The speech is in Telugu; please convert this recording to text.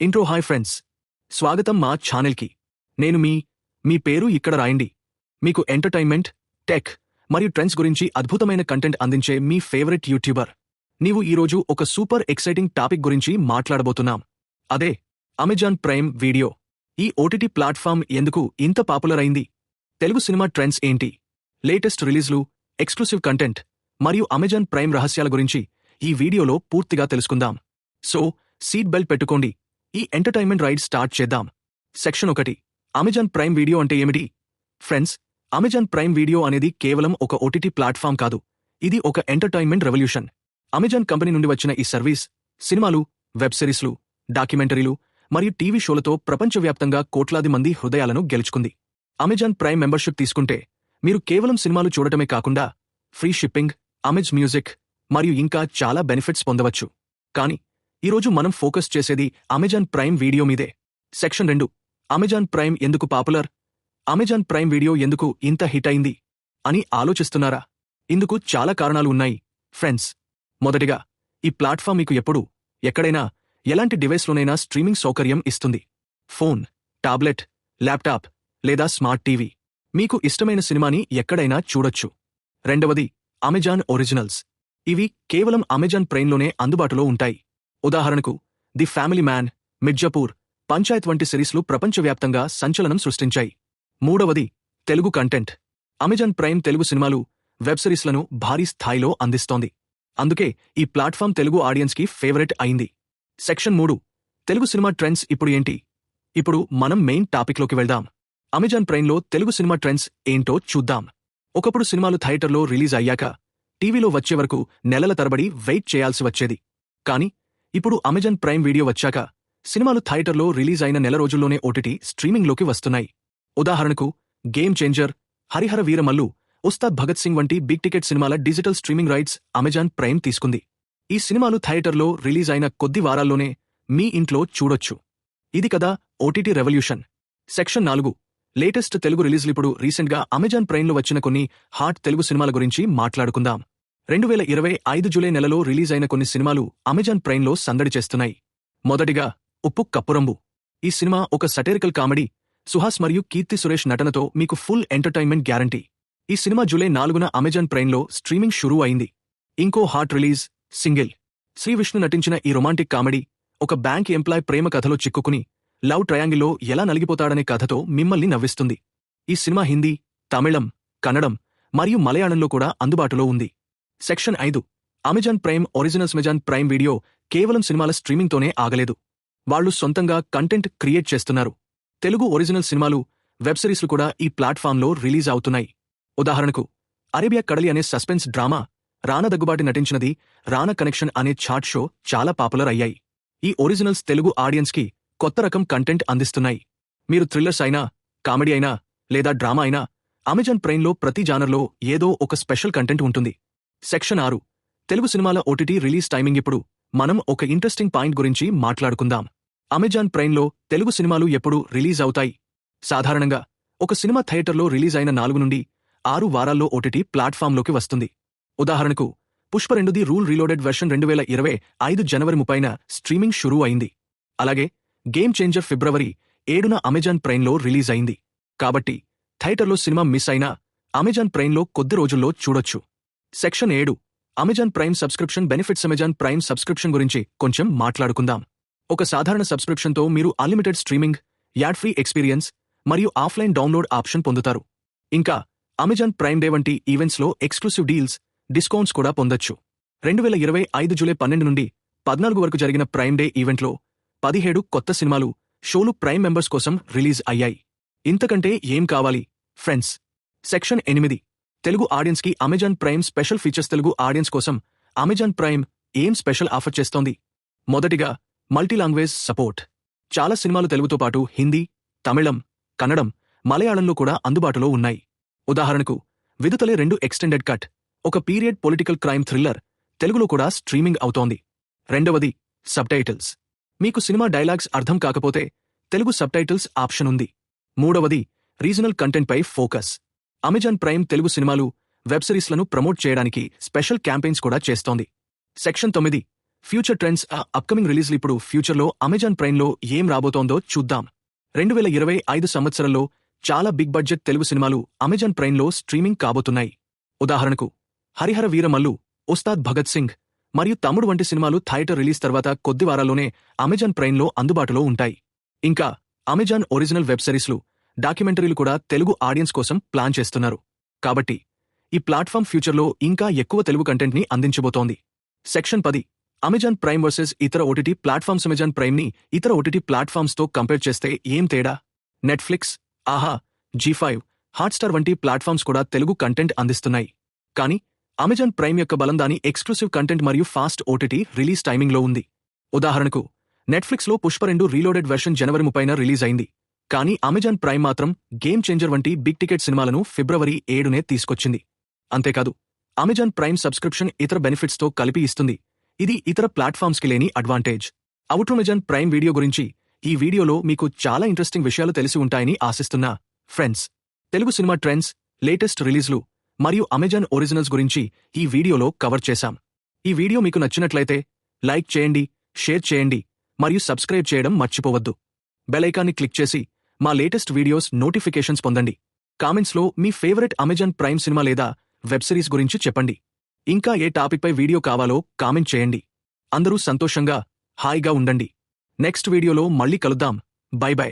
Intro hi friends. స్వాగతం మా ఛానల్కి. నేను మీ మీ పేరు ఇక్కడ రాయండి. మీకు ఎంటర్టైన్మెంట్ టెక్ మరియు ట్రెండ్స్ గురించి అద్భుతమైన కంటెంట్ అందించే మీ ఫేవరెట్ యూట్యూబర్. నీవు ఈరోజు ఒక సూపర్ ఎక్సైటింగ్ టాపిక్ గురించి మాట్లాడబోతున్నాం. అదే అమెజాన్ ప్రైమ్ వీడియో. ఈ ఓటీటీ ప్లాట్ఫామ్ ఎందుకు ఇంత పాపులర్ అయింది? తెలుగు సినిమా ట్రెండ్స్ ఏంటి? లేటెస్ట్ రిలీజ్లు ఎక్స్క్లూసివ్ కంటెంట్ మరియు అమెజాన్ ప్రైమ్ రహస్యాల గురించి ఈ వీడియోలో పూర్తిగా తెలుసుకుందాం. సో సీట్ బెల్ట్ పెట్టుకోండి. ఈ ఎంటర్టైన్మెంట్ రైడ్ స్టార్ట్ చేద్దాం. సెక్షన్ ఒకటి. అమెజాన్ ప్రైమ్ వీడియో అంటే ఏమిటి? ఫ్రెండ్స్ అమెజాన్ ప్రైమ్ వీడియో అనేది కేవలం ఒక ఓటీటీ ప్లాట్ఫామ్ కాదు. ఇది ఒక ఎంటర్టైన్మెంట్ రెవల్యూషన్ అమెజాన్ కంపెనీ నుండి వచ్చిన ఈ సర్వీస్ సినిమాలు వెబ్ సిరీస్లు డాక్యుమెంటరీలు మరియు టీవీ షోలతో ప్రపంచవ్యాప్తంగా కోట్లాది మంది హృదయాలను గెలుచుకుంది. అమెజాన్ ప్రైమ్ మెంబర్షిప్ తీసుకుంటే మీరు కేవలం సినిమాలు చూడటమే కాకుండా ఫ్రీ షిప్పింగ్ అమెజ్ మ్యూజిక్ మరియు ఇంకా చాలా బెనిఫిట్స్ పొందవచ్చు. కానీ ఈరోజు మనం ఫోకస్ చేసేది అమెజాన్ ప్రైమ్ వీడియో మీదే. సెక్షన్ రెండు. అమెజాన్ ప్రైమ్ ఎందుకు పాపులర్? అమెజాన్ ప్రైమ్ వీడియో ఎందుకు ఇంత హిట్ అయింది? అని ఆలోచిస్తున్నారా? ఇందుకు చాలా కారణాలు ఉన్నాయి. ఫ్రెండ్స్ మొదటిగా ఈ ప్లాట్ఫామ్ మీకు ఎప్పుడు ఎక్కడైనా ఎలాంటి డివైస్లోనైనా స్ట్రీమింగ్ సౌకర్యం ఇస్తుంది. ఫోన్ టాబ్లెట్ ల్యాప్టాప్ లేదా స్మార్ట్ టీవీ. మీకు ఇష్టమైన సినిమాని ఎక్కడైనా చూడొచ్చు. రెండవది అమెజాన్ ఒరిజినల్స్. ఇవి కేవలం అమెజాన్ ప్రైమ్లోనే అందుబాటులో ఉంటాయి. ఉదాహరణకు the family man Mirzapur Panchayat వంటి సిరీస్లు ప్రపంచవ్యాప్తంగా సంచలనం సృష్టించాయి. మూడవది Telugu content. Amazon prime Telugu సినిమాలు వెబ్ సిరీస్లను భారీ స్థాయిలో అందిస్తోంది. అందుకే ఈ ప్లాట్ఫామ్ తెలుగు ఆడియన్స్కి ఫేవరెట్ అయింది. సెక్షన్ మూడు తెలుగు సినిమా ట్రెండ్స్ ఇప్పుడు ఏంటి? ఇప్పుడు మనం మెయిన్ టాపిక్లోకి వెళ్దాం. అమెజాన్ ప్రైమ్లో తెలుగు సినిమా ట్రెండ్స్ ఏంటో చూద్దాం. ఒకప్పుడు సినిమాలు థియేటర్లో రిలీజ్ అయ్యాక టీవీలో వచ్చే వరకు నెలల తరబడి వెయిట్ చేయాల్సి వచ్చేది. కానీ ఇప్పుడు అమెజాన్ ప్రైమ్ వీడియో వచ్చాక సినిమాలు థియేటర్లో రిలీజ్ అయిన నెల రోజుల్లోనే ఓటీటీ స్ట్రీమింగ్లోకి వస్తున్నాయి. ఉదాహరణకు గేమ్ చేంజర్ హరిహర వీరమల్లు ఉస్తాద్ భగత్ సింగ్ వంటి బిగ్ టికెట్ సినిమాల digital streaming rights Amazon prime తీసుకుంది. ఈ సినిమాలు థియేటర్లో రిలీజ్ అయిన కొద్ది వారాల్లోనే మీ ఇంట్లో చూడొచ్చు. ఇది కదా ఓటీటీ రెవల్యూషన్. సెక్షన్ నాలుగు. లేటెస్ట్ తెలుగు రిలీజ్లు ఇప్పుడు రీసెంట్గా అమెజాన్ ప్రైమ్లో వచ్చిన కొన్ని హాట్ తెలుగు సినిమాల గురించి మాట్లాడుకుందాం. రెండు వేల ఇరవై ఐదు జూలై నెలలో రిలీజ్ అయిన కొన్ని సినిమాలు అమెజాన్ ప్రైమ్లో సందడి చేస్తున్నాయి. మొదటిగా ఉప్పు కప్పురంబు. ఈ సినిమా ఒక సటేరికల్ కామెడీ. సుహాస్ మరియు కీర్తి సురేష్ నటనతో మీకు ఫుల్ ఎంటర్టైన్మెంట్ గ్యారంటీ. ఈ సినిమా జూలై నాలుగున అమెజాన్ ప్రైమ్లో స్ట్రీమింగ్ షురూ అయింది. ఇంకో hot release single. Sri Vishnu నటించిన ఈ రొమాంటిక్ కామెడీ ఒక బ్యాంక్ ఎంప్లాయ్ ప్రేమ కథలో చిక్కుకుని లవ్ ట్రయాంగిల్లో ఎలా నలిగిపోతాడనే కథతో మిమ్మల్ని నవ్విస్తుంది. ఈ సినిమా హిందీ తమిళం కన్నడం మరియు మలయాళంలో కూడా అందుబాటులో ఉంది. సెక్షన్ ఐదు. Amazon prime originals Amazon prime video కేవలం సినిమాల స్ట్రీమింగ్తోనే ఆగలేదు. వాళ్ళు సొంతంగా కంటెంట్ క్రియేట్ చేస్తున్నారు. తెలుగు ఒరిజినల్ సినిమాలు వెబ్ సిరీస్లు కూడా ఈ ప్లాట్ఫామ్లో రిలీజ్ అవుతున్నాయి. ఉదాహరణకు అరేబియా కడలి అనే సస్పెన్స్ డ్రామా రానా దగ్గుబాటి నటించినది రానా కనెక్షన్ అనే చాట్ షో చాలా పాపులర్ అయ్యాయి. ఈ ఒరిజినల్స్ తెలుగు ఆడియన్స్కి కొత్త రకం కంటెంట్ అందిస్తున్నాయి. మీరు థ్రిల్లర్స్ అయినా కామెడీ అయినా లేదా డ్రామా అయినా అమెజాన్ ప్రైమ్లో ప్రతి జానర్లో ఏదో ఒక స్పెషల్ కంటెంట్ ఉంటుంది. సెక్షన్ ఆరు. తెలుగు సినిమాల ఓటీటీ రిలీజ్ టైమింగ్ ఇప్పుడు. మనం ఒక ఇంట్రెస్టింగ్ పాయింట్ గురించి మాట్లాడుకుందాం. అమెజాన్ ప్రైమ్లో తెలుగు సినిమాలు ఎప్పుడు రిలీజ్ అవుతాయి? సాధారణంగా ఒక సినిమా థియేటర్లో రిలీజ్ అయిన నాలుగు నుండి ఆరు వారాల్లో ఓటీటీ ప్లాట్ఫామ్లోకి వస్తుంది. ఉదాహరణకు పుష్ప రెండుది రూల్ రీలోడెడ్ వెర్షన్ రెండు వేల ఇరవై ఐదు జనవరి ముప్పైన స్ట్రీమింగ్ షురూ అయింది. అలాగే గేమ్ చేంజర్ ఫిబ్రవరి ఏడున అమెజాన్ ప్రైమ్లో రిలీజ్ అయింది. కాబట్టి థియేటర్లో సినిమా మిస్ అయినా అమెజాన్ ప్రైమ్లో కొద్ది రోజుల్లో చూడొచ్చు. సెక్షన్ ఏడు Amazon prime subscription benefits Amazon prime subscription గురించి కొంచెం మాట్లాడుకుందాం. ఒక సాధారణ సబ్స్క్రిప్షన్తో మీరు unlimited streaming ad free experience మరియు ఆఫ్లైన్ డౌన్లోడ్ ఆప్షన్ పొందుతారు. ఇంకా అమెజాన్ ప్రైమ్ డే వంటి ఈవెంట్స్లో ఎక్స్క్లూసివ్ డీల్స్ డిస్కౌంట్స్ కూడా పొందొచ్చు. రెండు వేల ఇరవై ఐదు జూలై పన్నెండు నుండి పద్నాలుగు వరకు జరిగిన ప్రైమ్ డే ఈవెంట్లో పదిహేడు కొత్త సినిమాలు షోలు ప్రైమ్ మెంబర్స్ కోసం రిలీజ్ అయ్యాయి. ఇంతకంటే ఏం కావాలి? ఫ్రెండ్స్ సెక్షన్ ఎనిమిది తెలుగు ఆడియన్స్కి Amazon prime special features Telugu audience కోసం అమెజాన్ ప్రైమ్ ఏం స్పెషల్ ఆఫర్ చేస్తోంది? మొదటిగా మల్టీ లాంగ్వేజ్ సపోర్ట్. చాలా సినిమాలు తెలుగుతో పాటు హిందీ తమిళం కన్నడం మలయాళంలో కూడా అందుబాటులో ఉన్నాయి. ఉదాహరణకు విదుతలే రెండు ఎక్స్టెండెడ్ కట్ ఒక పీరియడ్ పొలిటికల్ క్రైమ్ థ్రిల్లర్ తెలుగులో కూడా స్ట్రీమింగ్ అవుతోంది. రెండవది సబ్టైటిల్స్. మీకు సినిమా డైలాగ్స్ అర్థం కాకపోతే తెలుగు సబ్టైటిల్స్ ఆప్షన్ ఉంది. మూడవది రీజనల్ కంటెంట్పై ఫోకస్. అమెజాన్ ప్రైమ్ తెలుగు సినిమాలు వెబ్ సిరీస్లను ప్రమోట్ చేయడానికి స్పెషల్ క్యాంపెయిన్స్ కూడా చేస్తోంది. సెక్షన్ తొమ్మిది ఫ్యూచర్ ట్రెండ్స్ ఆ అప్కమింగ్ రిలీజ్లు ఇప్పుడు ఫ్యూచర్లో అమెజాన్ ప్రైమ్లో ఏం రాబోతోందో చూద్దాం. రెండు వేల ఇరవై ఐదు సంవత్సరంలో చాలా బిగ్ బడ్జెట్ తెలుగు సినిమాలు అమెజాన్ ప్రైమ్లో స్ట్రీమింగ్ కాబోతున్నాయి. ఉదాహరణకు హరిహర వీరమల్లు ఉస్తాద్ భగత్ సింగ్ మరియు తమ్ముడు వంటి సినిమాలు థియేటర్ రిలీజ్ తర్వాత కొద్ది వారాల్లోనే అమెజాన్ ప్రైమ్లో అందుబాటులో ఉంటాయి. ఇంకా అమెజాన్ ఒరిజినల్ వెబ్ సిరీస్లు డాక్యుమెంటరీలు కూడా తెలుగు ఆడియన్స్ కోసం ప్లాన్ చేస్తున్నారు. కాబట్టి ఈ ప్లాట్ఫామ్ ఫ్యూచర్లో ఇంకా ఎక్కువ తెలుగు కంటెంట్ని అందించబోతోంది. సెక్షన్ పది అమెజాన్ ప్రైమ్ వర్సెస్ ఇతర ఓటీటీ ప్లాట్ఫామ్స్ అమెజాన్ ప్రైమ్ని ఇతర ఓటీటీ ప్లాట్ఫామ్స్తో కంపేర్ చేస్తే ఏం తేడా? Netflix Aha Zee five Hotstar వంటి ప్లాట్ఫామ్స్ కూడా తెలుగు కంటెంట్ అందిస్తున్నాయి. కానీ అమెజాన్ ప్రైమ్ యొక్క బలం దాని ఎక్స్క్లూసివ్ కంటెంట్ మరియు ఫాస్ట్ ఓటీటీ రిలీజ్ టైమింగ్లో ఉంది. ఉదాహరణకు నెట్ఫ్లిక్స్లో పుష్ప రెండు రీలోడెడ్ వెర్షన్ జనవరి ముప్పైన రిలీజ్ అయింది. కానీ అమెజాన్ ప్రైమ్ మాత్రం గేమ్ చేంజర్ వంటి బిగ్ టికెట్ సినిమాలను ఫిబ్రవరి ఏడునే తీసుకొచ్చింది. అంతేకాదు అమెజాన్ ప్రైమ్ సబ్స్క్రిప్షన్ ఇతర బెనిఫిట్స్తో కలిపి ఇస్తుంది. ఇది ఇతర ప్లాట్ఫామ్స్కి లేని అడ్వాంటేజ్. అవుట్రమెజాన్ ప్రైమ్ వీడియో గురించి ఈ వీడియోలో మీకు చాలా ఇంట్రెస్టింగ్ విషయాలు తెలిసి ఉంటాయని ఆశిస్తున్నా. Friends Telugu cinema trends latest రిలీజ్లు మరియు అమెజాన్ ఒరిజినల్స్ గురించి ఈ వీడియోలో కవర్ చేశాం. ఈ వీడియో మీకు నచ్చినట్లయితే లైక్ చేయండి షేర్ చేయండి మరియు సబ్స్క్రైబ్ చేయడం మర్చిపోవద్దు. బెలైకాన్ని క్లిక్ చేసి మా లేటెస్ట్ వీడియోస్ నోటిఫికేషన్స్ పొందండి. కామెంట్స్లో మీ ఫేవరెట్ అమెజాన్ ప్రైమ్ సినిమా లేదా వెబ్ సిరీస్ గురించి చెప్పండి. ఇంకా ఏ టాపిక్పై వీడియో కావాలో కామెంట్ చేయండి. అందరూ సంతోషంగా హాయిగా ఉండండి. నెక్స్ట్ వీడియోలో మళ్ళీ కలుద్దాం. Bye bye.